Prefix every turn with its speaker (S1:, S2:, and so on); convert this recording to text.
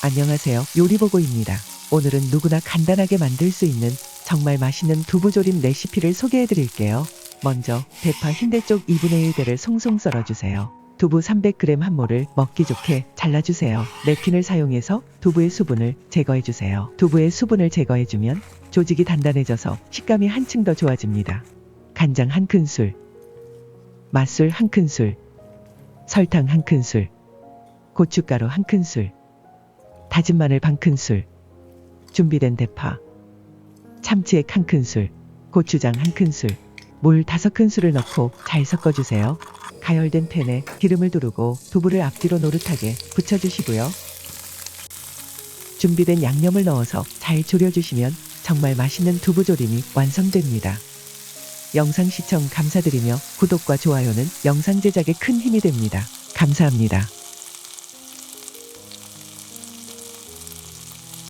S1: 안녕하세요. 요리보고입니다. 오늘은 누구나 간단하게 만들 수 있는 정말 맛있는 두부조림 레시피를 소개해 드릴게요. 먼저 대파 흰대 쪽 2분의 1대를 송송 썰어주세요. 두부 300g 한 모를 먹기 좋게 잘라주세요. 랩킨을 사용해서 두부의 수분을 제거해주세요. 두부의 수분을 제거해주면 조직이 단단해져서 식감이 한층 더 좋아집니다. 간장 한 큰술, 맛술 한 큰술, 설탕 한 큰술, 고춧가루 한 큰술, 다진 마늘 반 큰술, 준비된 대파, 참치액 한 큰술, 고추장 한 큰술, 물 다섯 큰술을 넣고 잘 섞어주세요. 가열된 팬에 기름을 두르고 두부를 앞뒤로 노릇하게 붙여주시고요. 준비된 양념을 넣어서 잘 졸여주시면 정말 맛있는 두부조림이 완성됩니다. 영상 시청 감사드리며 구독과 좋아요는 영상 제작에 큰 힘이 됩니다. 감사합니다.